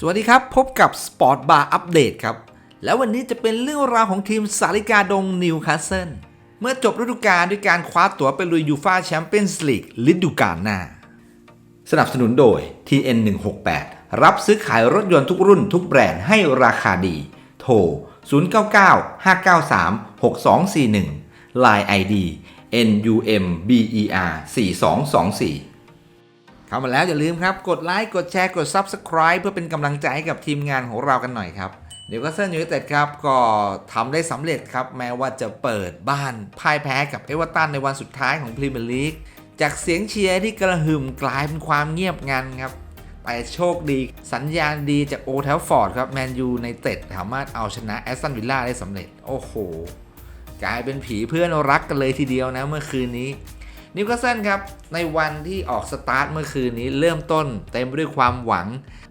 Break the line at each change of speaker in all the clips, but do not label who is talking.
สวัสดีครับ พบกับ Sport Bar Update ครับ แล้ววันนี้จะเป็นเรื่องราวของทีมสาริกาดงนิวคาสเซิลเมื่อจบฤดูกาลด้วยการคว้าตั๋วไปลุยยูฟาแชมเปี้ยนส์ลีกฤดูกาลหน้า สนับสนุนโดย TN 168 รับซื้อขายรถยนต์ทุกรุ่นทุกแบรนด์ให้ราคาดี โทร 099 593 6241 Line ID NUMBER 4224 เข้ามาแล้วอย่าลืมครับ กดไลค์กดแชร์กด Subscribe เพื่อเป็นกำลังใจให้กับทีมงานของเรากันหน่อยครับเดี๋ยวก็เซนยูไนเต็ดครับ ก็ทำได้สำเร็จครับ แม้ว่าจะเปิดบ้านพ่ายแพ้กับเอเวอร์ตันในวันสุดท้ายของพรีเมียร์ลีกจากเสียงเชียร์ที่กระหึ่มกลายเป็นความเงียบงันครับแต่โชคดีสัญญาณดีจากโอเทลฟอร์ดครับ แมนยูในเต็ดสามารถเอาชนะแอสตันวิลล่าได้สำเร็จ โอ้โห กลายเป็นผีเพื่อนรักกันเลยทีเดียวนะเมื่อคืนนี้ นิวคาสเซิลครับ ในวันที่ออกสตาร์ทเมื่อคืนนี้เริ่มต้นเต็มไปด้วยความหวัง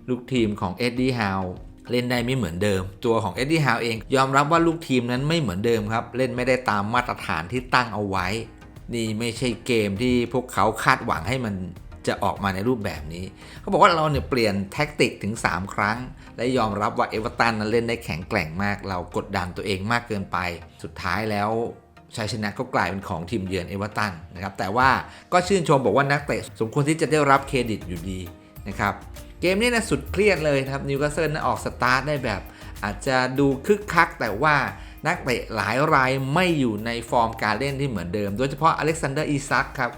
ลูกทีมของเอ็ดดี้ฮาวเล่นได้ไม่เหมือนเดิม ตัวของเอ็ดดี้ฮาวเอง ยอมรับว่าลูกทีมนั้นไม่เหมือนเดิมครับ เล่นไม่ได้ตามมาตรฐานที่ตั้งเอาไว้ นี่ไม่ใช่เกมที่พวกเขาคาดหวังให้มันจะออกมาในรูปแบบนี้ เขาบอกว่าเราเนี่ยเปลี่ยนแท็กติกถึง 3 ครั้ง และยอมรับว่าเอเวอร์ตันนั้นเล่นได้แข็งแกร่งมาก เรากดดันตัวเองมากเกินไป สุดท้ายแล้ว ชัยชนะก็กลายเป็นของทีมเยือนเอเวอร์ตันนะครับแต่ว่าก็ชื่นชมบอกว่านักเตะสมควรที่จะได้รับเครดิตอยู่ดีนะครับเกมนี้นะสุดเครียดเลยครับนิวคาสเซิลออกสตาร์ทได้แบบ อาจจะดูคึกคัก แต่ว่านักเตะหลายรายไม่อยู่ในฟอร์มการเล่นที่เหมือนเดิม โดยเฉพาะอเล็กซานเดอร์อีซักครับ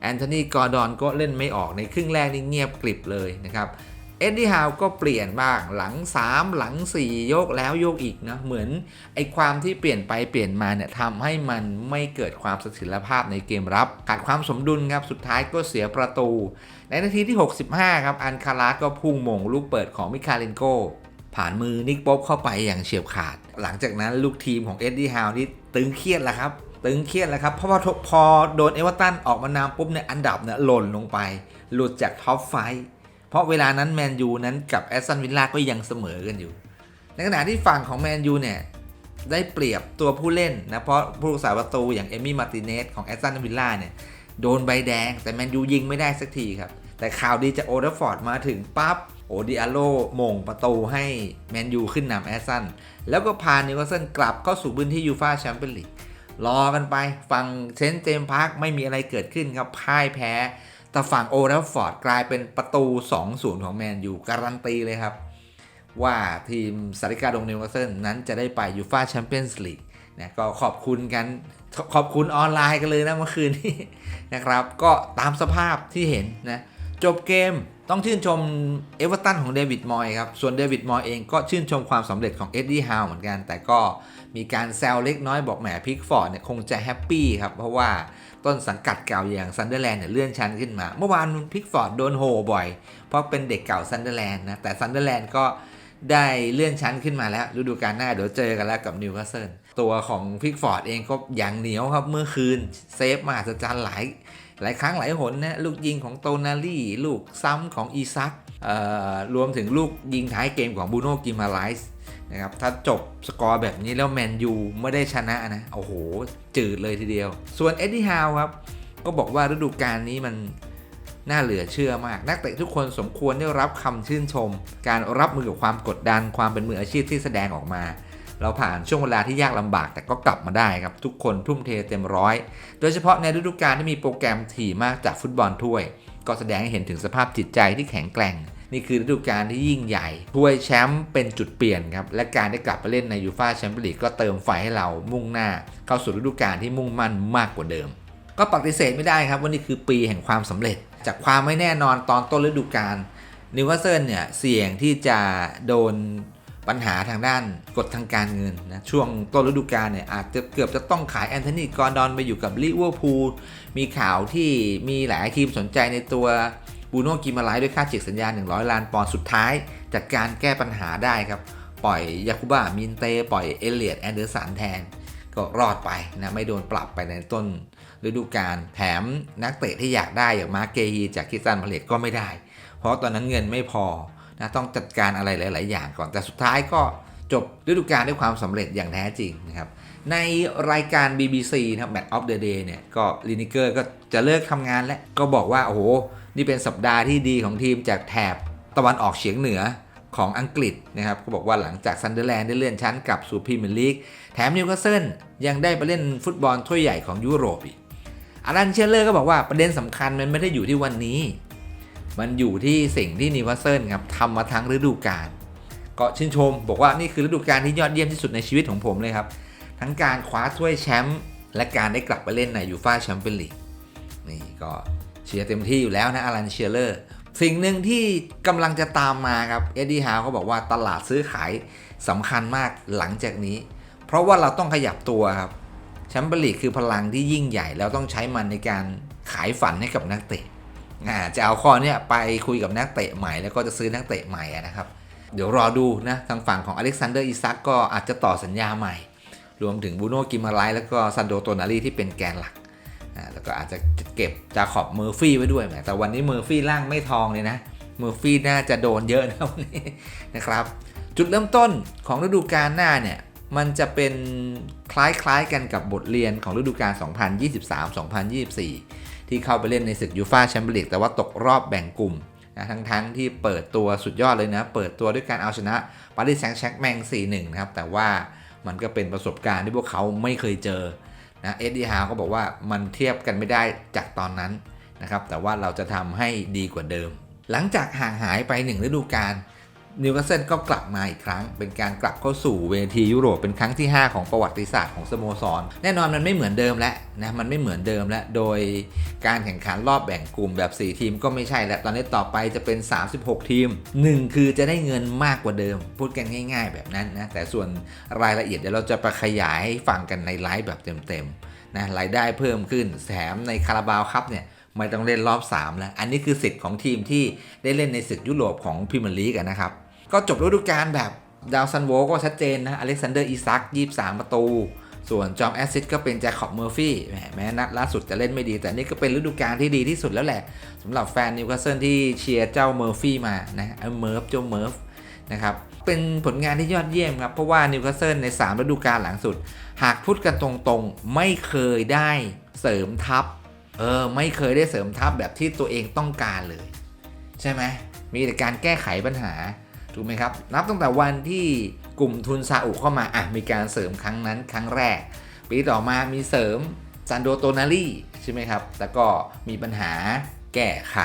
แอนโทนีกอร์ดอนก็เล่นไม่ออกในครึ่งแรกนี่เงียบกริบเลยนะครับ เอ็ดดี้ฮาวก็เปลี่ยนบ้างหลัง 3 หลัง 4 โยกแล้วโยกอีกนะเหมือนไอความที่เปลี่ยนไปเปลี่ยนมาเนี่ยทำให้มันไม่เกิดความเสถียรภาพในเกมรับขาดความสมดุลครับสุดท้ายก็เสียประตู ในนาทีที่ 65 ครับอันคาราก็พุ่งมงลูกเปิดของมิคาเลนโกผ่านมือนิกป๊บเข้าไปอย่างเฉียบขาด หลังจากนั้นลูกทีมของเอ็ดดี้ฮาวนี่ตึงเครียดแล้วครับตึงเครียดแล้วครับ เพราะว่าพอโดนเอเวอร์ตันออกมานำปุ๊บเนี่ยอันดับเนี่ยหล่นลงไป หลุดจากท็อปไฟ เพราะเวลานั้นแมนยูนั้นกับแอสตันวิลล่าก็ยังเสมอกันอยู่ ในขณะที่ฝั่งของแมนยูเนี่ยได้เปรียบตัวผู้เล่นนะเพราะผู้รักษาประตูอย่างเอมี่มาร์ติเนสของแอสตันวิลล่าเนี่ยโดนใบแดง แต่แมนยูยิงไม่ได้สักทีครับ แต่ข่าวดีจากโอเดอร์ฟอร์ดมาถึงปั๊บโอดิอาโลมงประตูให้แมนยูขึ้นนำแอสตันแล้วก็พานิวคาสเซิลกลับเข้าสู่พื้นที่ยูฟาแชมเปี้ยนลีกรอกันไปฝั่งเซนเจมพาร์คไม่มีอะไรเกิดขึ้นครับพ่ายแพ้ แต่ฝั่งโอเดอร์ฟอร์ดกลายเป็นประตู 2-0 ของแมนยูการันตีเลยครับ ว่าทีมสาริกาดงนิวคาสเซิลนั้นจะได้ไปยูฟาแชมเปี้ยนส์ลีกนะก็ขอบคุณกันขอบคุณออนไลน์กันเลยนะเมื่อคืนนี้นะครับ ก็ตามสภาพที่เห็นนะ จบเกมต้องชื่นชมเอเวอร์ตันของเดวิดมอยครับ ส่วนเดวิดมอยเองก็ชื่นชมความสำเร็จของเอ็ดดี้ฮาวเหมือนกัน แต่ก็มีการแซวเล็กน้อยบอกแหมพิกฟอร์ดเนี่ยคงจะแฮปปี้ครับ เพราะว่า ต้นสังกัดเก่าอย่างซันเดอร์แลนด์เนี่ยเลื่อนชั้นขึ้นมา เมื่อวานพิกฟอร์ดโดนโหบ่อย เพราะเป็นเด็กเก่าซันเดอร์แลนด์นะแต่ซันเดอร์แลนด์ก็ได้เลื่อนชั้นขึ้นมาแล้วฤดูกาลหน้าเดี๋ยวเจอกันแล้วกับนิวคาสเซิลตัวของพิกฟอร์ดเองก็อย่างเหนียวครับเมื่อคืนเซฟมหัศจรรย์หลายหลายครั้งหลายหนนะลูกยิงของโตนาลี่ ลูกซ้ำของอีซักรวมถึงลูกยิงท้ายเกมของบูโน่กิมาไลส์ นะครับถ้าจบสกอร์แบบนี้แล้วแมนยูไม่ได้ชนะนะ โอ้โห จืดเลยทีเดียว ส่วนเอ็ดดี้ฮาวครับ ก็บอกว่าฤดูกาลนี้มันน่าเหลือเชื่อมาก นักเตะทุกคนสมควรได้รับคำชื่นชม การรับมือกับความกดดันความเป็นมืออาชีพที่แสดงออกมา เราผ่านช่วงเวลาที่ยากลำบากแต่ก็กลับมาได้ครับ ทุกคนทุ่มเทเต็มร้อย โดยเฉพาะในฤดูกาลที่มีโปรแกรมถี่มากจากฟุตบอลถ้วย ก็แสดงให้เห็นถึงสภาพจิตใจที่แข็งแกร่ง นี่คือฤดูกาลที่ยิ่งใหญ่ถ้วยแชมป์เป็นจุดเปลี่ยนครับ และการได้กลับไปเล่นในยูฟาแชมเปี้ยนลีกก็เติมไฟให้เรามุ่งหน้า เข้าสู่ฤดูกาลที่มุ่งมั่นมากกว่าเดิม ก็ปฏิเสธไม่ได้ครับว่านี่คือปีแห่งความสำเร็จ จากความไม่แน่นอนตอนต้นฤดูกาลนิวคาสเซิลเนี่ยเสี่ยงที่จะโดนปัญหาทางด้านกฎทางการเงินนะช่วงต้นฤดูกาลเนี่ยอาจจะเกือบจะต้องขายแอนโทนีกอร์ดอนไปอยู่กับลิเวอร์พูลมีข่าวที่มีหลายทีมสนใจในตัว บูโน่กิมาไลด้วยค่าเฉีกสัญญา 100 ล้านปอนด์สุดท้าย จัดการแก้ปัญหาได้ครับ ปล่อยยาคุบ้ามินเต ปล่อยเอเลียดแอนเดอร์สันแทน ก็รอดไปนะไม่โดนปรับไปในต้นฤดูกาลแถมนักเตะที่อยากได้อย่างมาเกฮีจากคิสตันพาเลตก็ไม่ได้ เพราะตอนนั้นเงินไม่พอนะต้องจัดการอะไรหลาย ๆ อย่างก่อนแต่สุดท้ายก็จบฤดูกาลด้วยความสำเร็จอย่างแท้จริงนะครับ ในรายการ BBC นะครับ Match of the Day เนี่ย ก็ลินิเกอร์ก็จะเลิกทำงานแล้ว ก็บอกว่า โอ้โห นี่เป็นสัปดาห์ที่ดีของทีมจากแถบตะวันออกเฉียงเหนือของอังกฤษนะครับก็บอกว่าหลังจากซันเดอร์แลนด์ได้เลื่อนชั้นกลับสู่พรีเมียร์ลีก แถมนิวคาสเซิลยังได้ไปเล่นฟุตบอลถ้วยใหญ่ของยุโรปอีกอารันเชลเลอร์ก็บอกว่าประเด็นสำคัญมันไม่ได้อยู่ที่วันนี้ มันอยู่ที่สิ่งที่นิวคาสเซิลครับทำมาทั้งฤดูกาลก็ชื่นชม บอกว่านี่คือฤดูกาลที่ยอดเยี่ยมที่สุดในชีวิตของผมเลยครับ ทั้งการคว้าถ้วยแชมป์และการได้กลับไปเล่นในยูฟ่าแชมเปี้ยนลีกนี่ก็เชียร์เต็มที่อยู่แล้วนะอารันเชียร์เลอร์สิ่งหนึ่งที่กำลังจะตามมาครับเอ็ดดี้ฮาวเขาบอกว่าตลาดซื้อขายสำคัญมากหลังจากนี้ เพราะว่าเราต้องขยับตัวครับแชมเปี้ยนลีกคือพลังที่ยิ่งใหญ่ แล้วต้องใช้มันในการขายฝันให้กับนักเตะอ่าจะเอาข้อเนี้ยไปคุยกับนักเตะใหม่แล้วก็จะซื้อนักเตะใหม่นะครับ เดี๋ยวรอดูนะทางฝั่งของอเล็กซานเดอร์อิซักก็อาจจะต่อสัญญาใหม่ รวมถึงบูโน่กิมาไลแล้วก็ซันโดโตนารีที่เป็นแกนหลักอ่าแล้วก็อาจจะเก็บจาขอบเมอร์ฟี่ไว้ด้วยแหมแต่วันนี้เมอร์ฟี่ร่างไม่ทองเลยนะ เมอร์ฟี่น่าจะโดนเยอะนะวันนี้นะครับ จุดเริ่มต้นของฤดูกาลหน้าเนี่ย มันจะเป็นคล้ายๆกันกับบทเรียนของฤดูกาล 2023-2024 ที่เข้าไปเล่นในศึกยูฟ่าแชมเปี้ยนลีกแต่ว่าตกรอบแบ่งกลุ่มนะทั้งๆที่เปิดตัวสุดยอดเลยนะ เปิดตัวด้วยการเอาชนะปารีสแซงต์แชร์แมง4-1 นะครับ แต่ว่า มันก็เป็นประสบการณ์ที่พวกเขาไม่เคยเจอนะเอ็ดดี้ฮาวก็บอกว่ามันเทียบกันไม่ได้จากตอนนั้นนะครับแต่ว่าเราจะทำให้ดีกว่าเดิม หลังจากห่างหายไปหนึ่งฤดูกาล นิวคาสเซิลก็กลับมาอีกครั้ง เป็นการกลับเข้าสู่เวทียุโรปเป็นครั้งที่ 5 ของประวัติศาสตร์ของสโมสร แน่นอนมันไม่เหมือนเดิมแล้วนะมันไม่เหมือนเดิมแล้ว โดยการแข่งขันรอบแบ่งกลุ่มแบบ 4 ทีมก็ไม่ใช่แล้ว ตอนนี้ต่อไปจะเป็น 36 ทีม 1 คือจะได้เงินมากกว่าเดิม พูดกันง่าย ๆ แบบนั้นนะแต่ส่วนรายละเอียดเดี๋ยวเราจะไปขยายให้ฟังกันในไลฟ์แบบเต็มๆนะรายได้เพิ่มขึ้นแถมในคาราบาวครับเนี่ยไม่ต้องเล่นรอบ 3 แล้ว อันนี้คือสิทธิ์ของทีมที่ได้เล่นในศึกยุโรปของพรีเมียร์ลีกนะครับ ก็จบฤดูกาลแบบดาวซันโวก็ชัดเจนนะ อเล็กซานเดอร์อีซัก23 ประตู ส่วนจอมแอสซิดก็เป็นแจ็คขอบเมอร์ฟี่แหมแม้นัดล่าสุดจะเล่นไม่ดี แต่นี่ก็เป็นฤดูกาลที่ดีที่สุดแล้วแหละสำหรับแฟนนิวคาสเซิลที่เชียร์เจ้าเมอร์ฟี่มานะเออร์ฟเจ้าเมิร์ฟนะครับเป็นผลงานที่ยอดเยี่ยมครับ เพราะว่านิวคาสเซิลใน 3 ฤดูกาลหลังสุด หากพูดกันตรงๆ ไม่เคยได้เสริมทัพเออไม่เคยได้เสริมทัพแบบที่ตัวเองต้องการเลย ใช่ไหมมีแต่การแก้ไขปัญหา ถูกไหมครับ นับตั้งแต่วันที่กลุ่มทุนซาอุเข้ามาอะมีการเสริมครั้งนั้นครั้งแรก ปีต่อมามีเสริมซันโดโตนารีใช่ไหมครับ แล้วก็มีปัญหาแก้ไข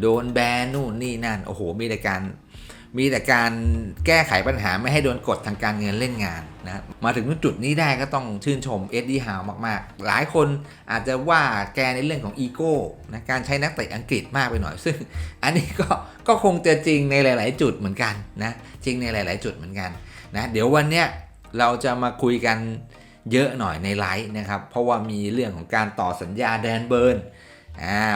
โดนแบนนู่นนี่นั่น โอ้โห มีแต่การ มีแต่การแก้ไขปัญหาไม่ให้โดนกดทางการเงินเล่นงานนะมาถึงจุดนี้ได้ก็ต้องชื่นชมเอ็ดดี้ฮาวมาก ๆ หลายคนอาจจะว่าแกในเรื่องของอีโก้นะการใช้นักเตะอังกฤษมากไปหน่อย ซึ่งอันนี้ก็ก็คงจะจริงในหลาย ๆ จุดเหมือนกันนะจริงในหลาย ๆ จุดเหมือนกันนะเดี๋ยววันเนี้ยเราจะมาคุยกันเยอะหน่อยในไลฟ์นะครับ เพราะว่ามีเรื่องของการต่อสัญญาแดนเบิร์น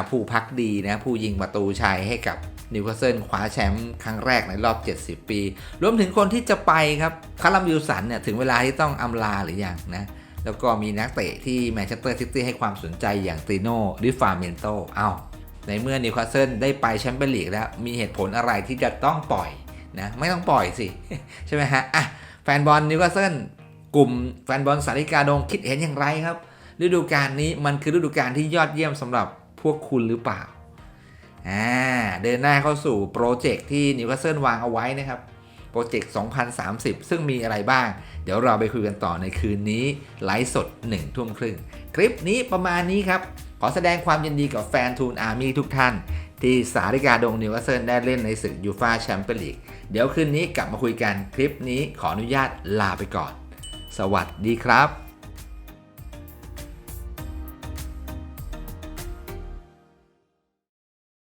ผู้พักดีนะผู้ยิงประตูชัยให้กับ นิวคาสเซิลคว้าแชมป์ครั้งแรกในรอบ 70 ปี รวมถึงคนที่จะไปครับคาร์ลัมวิลสันเนี่ยถึงเวลาที่ต้องอำลาหรือยังนะแล้วก็มีนักเตะที่แมนเชสเตอร์ซิตี้ให้ความสนใจอย่างติโน่ริฟาเมนโตเอ้าในเมื่อนิวคาสเซิลได้ไปแชมเปี้ยนลีกแล้วมีเหตุผลอะไรที่จะต้องปล่อยนะไม่ต้องปล่อยสิ ใช่ไหมฮะอะแฟนบอลนิวคาสเซิลกลุ่มแฟนบอลสาริกาดงคิดเห็นอย่างไรครับ ฤดูกาลนี้มันคือฤดูกาลที่ยอดเยี่ยมสำหรับพวกคุณหรือเปล่า อ่าเดินหน้าเข้าสู่โปรเจกต์ที่นิวคาสเซิลวางเอาไว้นะครับโปรเจกต์ 2030 ซึ่งมีอะไรบ้าง เดี๋ยวเราไปคุยกันต่อในคืนนี้ ไลฟ์สด1ทุ่มครึ่ง คลิปนี้ประมาณนี้ครับ ขอแสดงความยินดีกับแฟนทูนอาร์มี่ทุกท่าน ที่สาริกาดงนิวคาสเซิลได้เล่นในศึกยูฟาแชมเปี้ยนลีก เดี๋ยวคืนนี้กลับมาคุยกัน คลิปนี้ขออนุญาตลาไปก่อน สวัสดีครับ